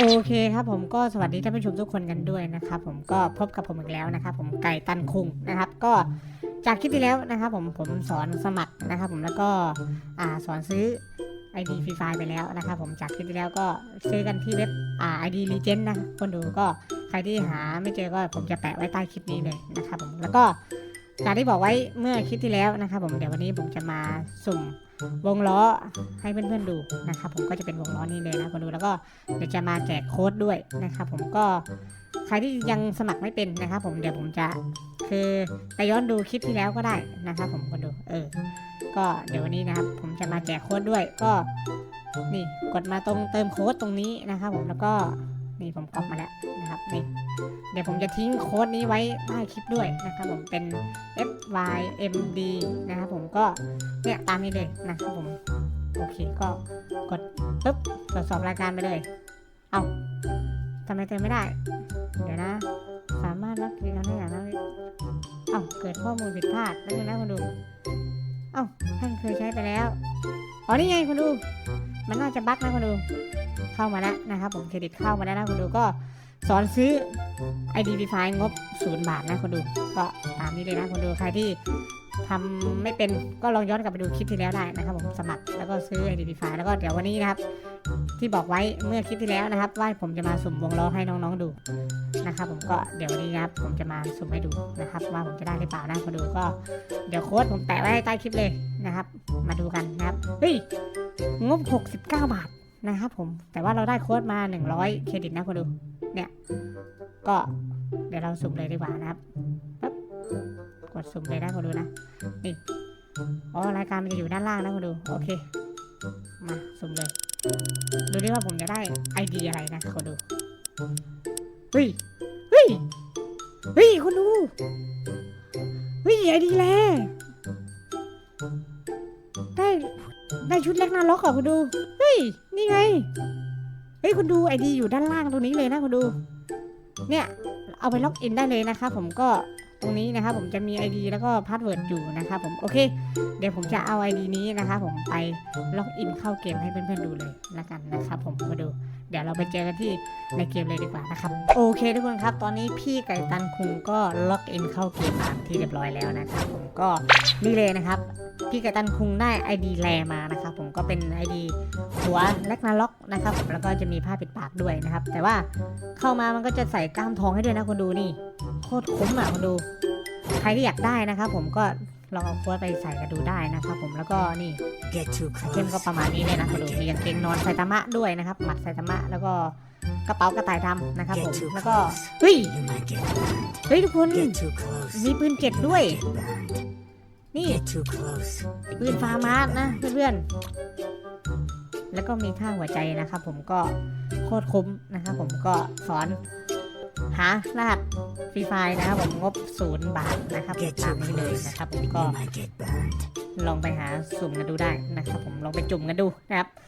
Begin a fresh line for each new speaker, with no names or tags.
โอเคครับผมก็สวัสดีท่านผู้ชมทุกคนกันด้วยนะครับผมก็พบกับผมอีกแล้วนะครับผมไก่ตันคุงนะครับก็จากคลิปที่แล้วนะครับผมผมสอนสมัครนะครับผมแล้วก็อ่าสอนซื้อ ID ฟรีไฟไปแล้วนะครับผมจากคลิปที่แล้วก็ซื้อกันที่เว็บอ่า ID Legend นะคนดูก็ใครที่หาไม่เจอก็ผมจะแปะไว้ใต้คลิปนี้เลยนะครับผมแล้วก็ จากที่บอกไว้เมื่อคลิปที่แล้วนะครับผมเดี๋ยววันนี้ผมจะมาสุ่มวงล้อให้เพื่อนๆดูนะครับผมก็จะเป็นวงล้อนี้เลยนะคนดูแล้วก็เดี๋ยวจะมาแจกโค้ดด้วยนะครับผมก็ใครที่ยังสมัครไม่เป็นนะครับผมเดี๋ยวผมจะคือไปย้อนดูคลิปที่แล้วก็ได้นะครับผมคนดูเออ ก็เดี๋ยววันนี้นะครับผมจะมาแจกโค้ดด้วยก็นี่กดมาตรงเติมโค้ดตรงนี้นะครับผมแล้วก็ นี่ผมก๊อปมาแล้วนะครับนี่เดี๋ยวผมจะทิ้งโค้ดนี้ไว้ใต้คลิปด้วยนะครับผมเป็น F Y M D นะครับผมก็เนี่ยตามนี้เลยนะครับผมโอเคก็กดปุ๊บตรวจสอบรายการไปเลย เอาทำไมเติมไม่ได้ เดี๋ยวนะ สามารถรับรีวิวได้อย่างนั้นเอ้าเกิดข้อมูลผิดพลาดนั่นเองนะคุณดู เอ้าท่านเคยใช้ไปแล้ว อ๋อนี่ไงคุณดู มันน่าจะบั๊กนะคุณดู เข้ามาแล้วนะครับผมเครดิตเข้ามาแล้วนะคุณดูก็สอนซื้อ ID d e f i งบศูนย์บาทนะคุณดูก็ตามนี้เลยนะคุณดูใครที่ทำไม่เป็นก็ลองย้อนกลับไปดูคลิปที่แล้วได้นะครับผมสมัครแล้วก็ซื้อ ID d e f i แล้วก็เดี๋ยววันนี้นะครับที่บอกไว้เมื่อคลิปที่แล้วนะครับ ว่าผมจะมาสุ่มวงล้อให้น้องๆดูนะครับผมก็เดี๋ยววันนี้นะครับผมจะมาสุ่มให้ดูนะครับ ว่าผมจะได้หรือเปล่านะคุณดูก็เดี๋ยวโค้ดผมแปะไว้ใต้คลิปเลยนะครับ มาดูกันนะครับเฮ้ยงบ 69 บาท นะครับผม แต่ว่าเราได้โค้ดมา 100 เครดิตนะคุณดู เนี่ย ก็เดี๋ยวเราสุ่มเลยดีกว่านะครับปั๊บกดสุ่มเลยนะคุณดูนะ นี่ อ๋อ รายการมันจะอยู่ด้านล่างนะคุณดู โอเค มาสุ่มเลย ดูดิว่าผมจะได้ไอเดียอะไรนะคุณดู เฮ้ย เฮ้ย เฮ้ยคุณดู เฮ้ยไอเดียแล้ว ได้ได้ชุดเล็กน่าล็อกเหรอคุณดู เฮ้ย นี่ไง เฮ้ยคุณดูไอดีอยู่ด้านล่างตรงนี้เลยนะคุณดู เนี่ย เอาไปล็อกอินได้เลยนะครับผมก็ ตรงนี้นะครับผมจะมี ID แล้วก็พาสเวิร์ดอยู่นะครับผมโอเค เดี๋ยวผมจะเอา ID นี้นะครับผมไปล็อกอินเข้าเกมให้เพื่อนๆดูเลยละกันนะครับผมมาดูเดี๋ยวเราไปเจอกันที่ในเกมเลยดีกว่านะครับโอเคทุกคนครับ ตอนนี้พี่ไก่ตันคุงก็ล็อกอินเข้าเกมผ่านที่เรียบร้อยแล้วนะครับผมก็นี่เลยนะครับพี่ไก่ตันคุงได้ ID แลมานะครับผมก็เป็น ID หัวแลกนาล็อกนะครับผมแล้วก็จะมีผ้าปิดปากด้วยนะครับ แต่ว่าเข้ามามันก็จะใส่กล้ามทองให้ด้วยนะคนดูนี่ คตรคุ้มอะคนดู ใครที่อยากได้นะครับผมก็ลองเอาโค้ดไปใส่กันดูได้นะครับผมแล้วก็นี่
Get too
เช่น
close.
ก็ประมาณนี้เลยนะคุณดูมีกางเกงนอนไซตามะด้วยนะครับหมัดไซตามะแล้วก็กระเป๋ากระต่ายดำนะครับ
Get
ผม
too
แล้วก็
close.
เฮ้ย
You might get burned.
เฮ้ยทุกคน
Get too close.
มีปืนเจ็ดด้วย
Get burned.
นี่
Get too close.
ปืนฟาร์มาสนะเพื่อนๆแล้วก็มีท่าหัวใจนะครับผมก็โคตรคุ้มนะครับผมก็สอน หารหัสฟรีไฟนะครับผมงบศูนย์บาทนะครับ
Get
ตาม
too
นี้เลย
close.
นะครับผม
You
ก็
might get burned.
ลองไปหาสุ่มกันดูได้นะครับผมลองไปจุ่มกันดูนะครับ